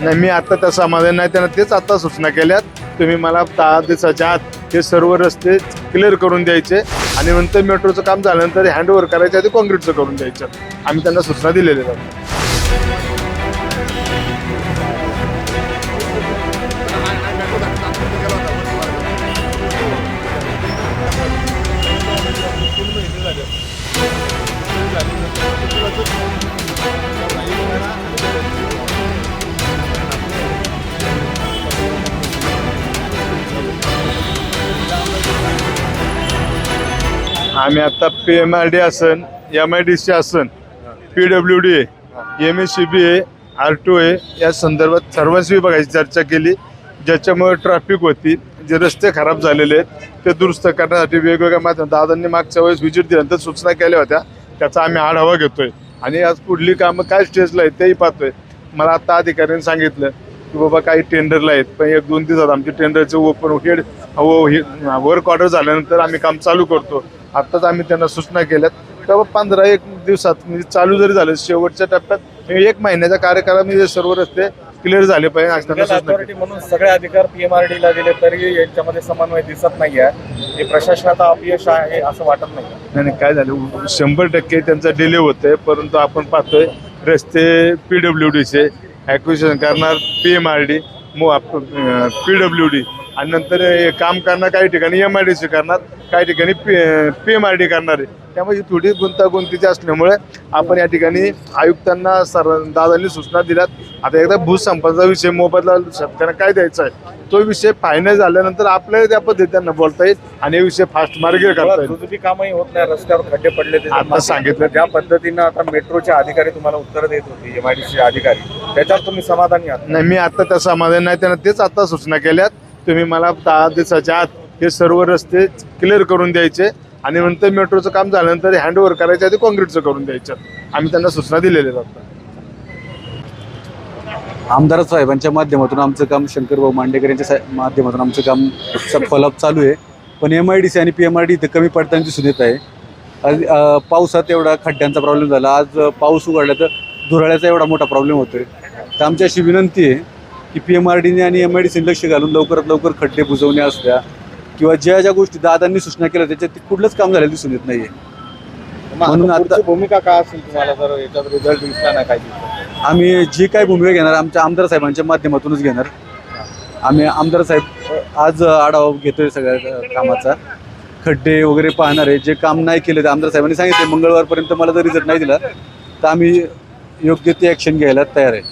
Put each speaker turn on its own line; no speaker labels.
नाही मी आता त्या समाधान नाही त्यांना तेच आता सूचना केल्यात. तुम्ही मला दहा दिवसाच्या आत हे सर्व रस्ते क्लिअर करून द्यायचे आणि नंतर मेट्रोचं काम झाल्यानंतर हँडओव्हर आहे आधी कॉन्क्रीटचं करून द्यायचं. आम्ही त्यांना सूचना दिलेल्या आहेत. आम्ही आता पी एम आर डी असन एम आय डी सी असन P W D M S C B A R two A या संदर्भात सर्वांशी बघायची चर्चा केली. ज्याच्यामुळे ट्रॅफिक होती जे रस्ते खराब झालेले आहेत ते दुरुस्त करण्यासाठी वेगवेगळ्या माध्यम दादांनी मागच्या वेळेस व्हिजिट दिल्यानंतर सूचना केल्या होत्या. त्याचा आम्ही आढावा घेतोय. आणि आज पुढली कामं काय स्टेजला आहेत तेही पाहतोय. मला आता अधिकाऱ्यांनी सांगितलं की बाबा काही टेंडरला आहेत. पण एक दोन दिवसात आमचे टेंडरचे ओपन हेड वर्क ऑर्डर झाल्यानंतर आम्ही काम चालू करतो. आत्ताच आम्ही त्यांना सूचना केल्यात. तेव्हा पंधरा एक दिवसात म्हणजे चालू जरी झालं शेवटच्या टप्प्यात एक महिन्याच्या कार्यकाळामध्ये सर्व रस्ते क्लिअर झाले पाहिजे.
अथॉरिटी म्हणून सगळे अधिकार पीएमआरडी ला दिले तरी यांच्यामध्ये समन्वय दिसत नाहीये. हे प्रशासनाचं अपयश आहे असं वाटत नाही
नाही काय झालं? शंभर टक्के त्यांचा डिले होतोय परंतु आपण पाहतोय रस्ते पी डब्ल्यू डीचे ॲक्विशन करणार P M R D P W D आणि नंतर काम करणार काही ठिकाणी एम आय डी सी करणार काही ठिकाणी P P M R D करणार आहे. त्यामुळे ही थोडी गुंतागुंतीची असल्यामुळे आपण या ठिकाणी आयुक्तांना सर दादांनी सूचना दिल्यात. आता एकदा भूसंपादनाचा विषय मोबदला शेतकऱ्यांना काय द्यायचा आहे? तो विषय फायनल झाल्यानंतर आपल्याला त्या पद्धतीनं बोलता येईल आणि हे विषय फास्ट मार्गे करता येईल.
कामही होत नाही रस्त्यावर खड्डे पडले ते
आता सांगितलं.
ज्या पद्धतीनं आता मेट्रोचे अधिकारी तुम्हाला उत्तर देत होते एमआयडीसी अधिकारी त्याच्यावर तुम्ही समाधानी आहात?
नाही मी आता त्या समाधान नाही त्यांना तेच आता सूचना केल्यात. तुम्ही मला दहा दिवसाच्या आत हे सर्व रस्ते क्लिअर करून द्यायचे. आणि नंतर मेट्रोचं काम झाल्यानंतर हँडओव्हर करायच्या आधी कॉन्क्रीटचं करून द्यायचं. आम्ही त्यांना सूचना दिलेल्या जातात
आमदार साहेबांच्या माध्यमातून आमचं काम शंकरभाऊ मांडेकर यांच्या माध्यमातून आमचं काम फॉलोअप चालू आहे. पण एम आय डी सी आणि पी एम आर डी इथं कमी पडताना दिसून येत आहे. पावसात एवढा खड्ड्यांचा प्रॉब्लेम झाला. आज पाऊस उघडला तर धुराळ्याचा एवढा मोठा प्रॉब्लेम होतोय. तर आमची अशी विनंती आहे की पी एम आर डीने आणि एम आय डी सीने लक्ष घालून लवकरात लवकर खड्डे बुजवणे असल्या किंवा ज्या ज्या गोष्टी दादांनी सूचना केल्या त्याच्यात ते कुठलंच काम झालेलं दिसून येत नाहीये. म्हणून आता-
भूमिका काय असेल तुम्हाला? जर याच्यात रिझल्ट दिसला नाही काय
आम्ही जी काय भूमिका घेणार आमच्या आमदार साहेबांच्या माध्यमातूनच घेणार. आम्ही आमदार साहेब आज आढावा घेतोय सगळ्या कामाचा. खड्डे वगैरे पाहणार आहे. जे काम नाही केले ते आमदार साहेबांनी सांगितले. मंगळवारपर्यंत मला जर रिझल्ट नाही दिला तर आम्ही योग्य ती ॲक्शन घ्यायला तयार आहे.